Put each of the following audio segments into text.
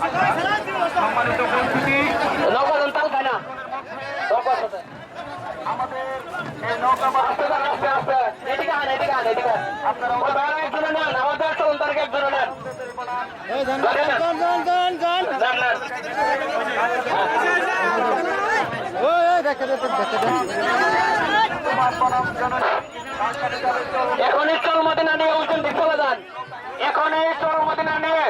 সম্মানিত উপস্থিতি আমাদের এই নৌকা আস্তে আস্তে আস্তে এদিকে আন এদিকে আন এদিকে আপনারা একজনে নেন আমাদের চলুন তারিখে একজনে নেন ওই দেখে। দেখে দেখে তোমার বনাম জন সরকারি যাবে চলুন এখনই চল মদিনা নিয়ে উঠেন দিক চলে যান এখনই চল মদিনা নিয়ে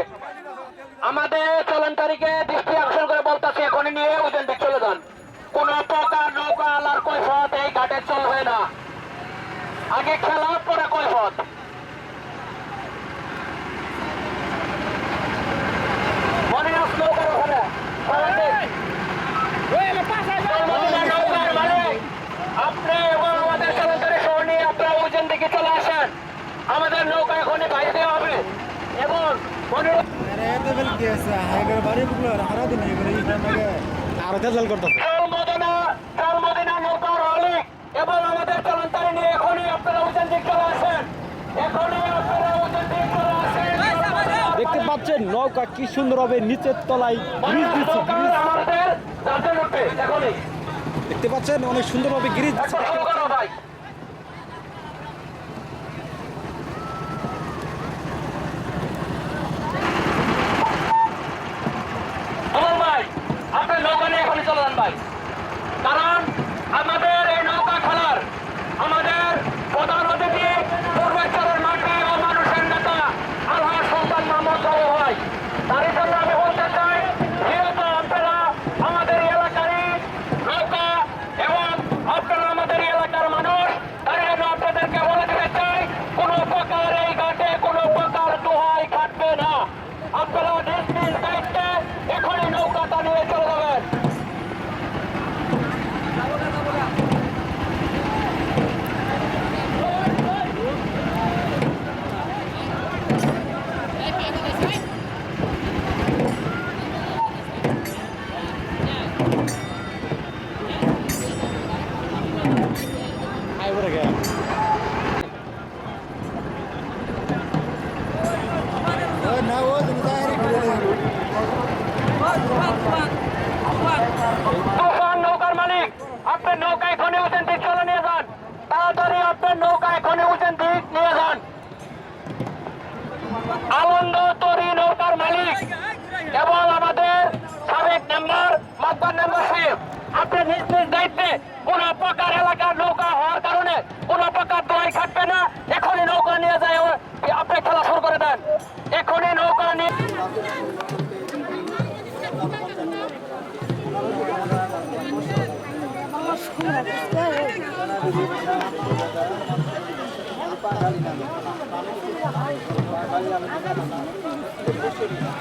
আমাদের চলন তারিখে দৃষ্টি আকর্ষণ করে বলতেছে এখনই নিয়ে উঠেন দিক চলে যান কোন প্রকার নৌকা আলার কৈফত এই ঘাটে চলবে না আগে খেলা পরে কৈফত মনে ওখানে? আপনি এবং আমাদের চলন্তরে শহর নিয়ে আপনারা ওজন দিকে চলে আসেন। আমাদের নৌকা বাইরে দেওয়া হবে। এবং মনে আরে এবং আমাদের চলন্তরে নিয়ে এখনই আপনারা এখনই আপনারা দেখতে পাচ্ছেন নৌকা কি সুন্দর হবে নিচের তলায় দিচ্ছে দেখতে পাচ্ছেন অনেক সুন্দরভাবে গ্রিজ দিচ্ছে একবার শুরু করো ভাই অমল ভাই আপনি নৌকা নিয়ে এখনই চলে যান ভাই কারণ আমাদের এই নৌকা খেলার আমাদের প্রধান অতিথি পূর্বাঞ্চলের মাটি ও মানুষের নেতা আল্লাহ সন্তান মোহাম্মদ বাবু ভাই তারই জন্য আমি বলতে চাই যেহেতু আপনারা আমাদের এলাকারই নৌকা এবং আপনারা আমাদের এলাকার মানুষ তাই জন্য আপনাদেরকে বলে দিতে চাই কোনো প্রকার এই ঘাটে কোনো প্রকার দোহাই খাটবে না আপনারা নিজ দায়িত্বে এখনই নৌকাটা নিয়ে চলে যাবেন। আই বড় গে আপনার নৌকা এখনই উঠেন দিক চলে নিয়ে যান। তাড়াতাড়ি আপনার নৌকা এখনই উঠেন দিক নিয়ে যান। আনন্দ তরি নৌকার মালিক এবং আমাদের সাবেক মেম্বার মাতবার মেম্বারশিপ আপনি নিজ নিজ দায়িত্বে কোন প্রকার এলাকার নৌকা হওয়ার কারণে কোন প্রকার দোয়াই খাটবে না। এখনই নৌকা নিয়ে যায় আপনি খেলা শুরু করে দেন। এখনই নৌকা নিয়ে Thank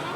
you.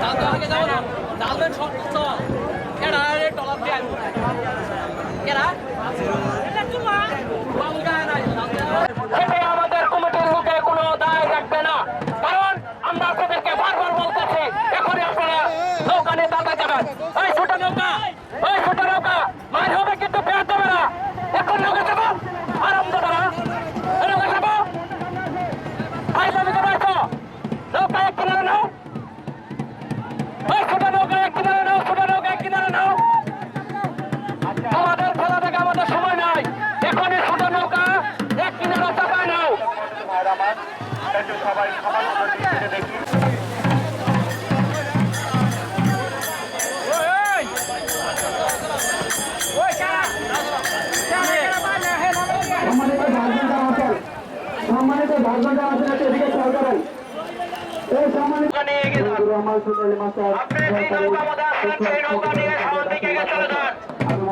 দাদা আগে যাও না সেটাই একটু আছে এদিকে সরকারের এই সম্মানিত রহমান সুন্দরী মাস্টার আমি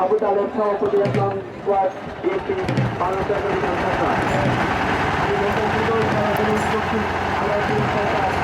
আবু তালেব সভাপতি আসলাম থেকে করার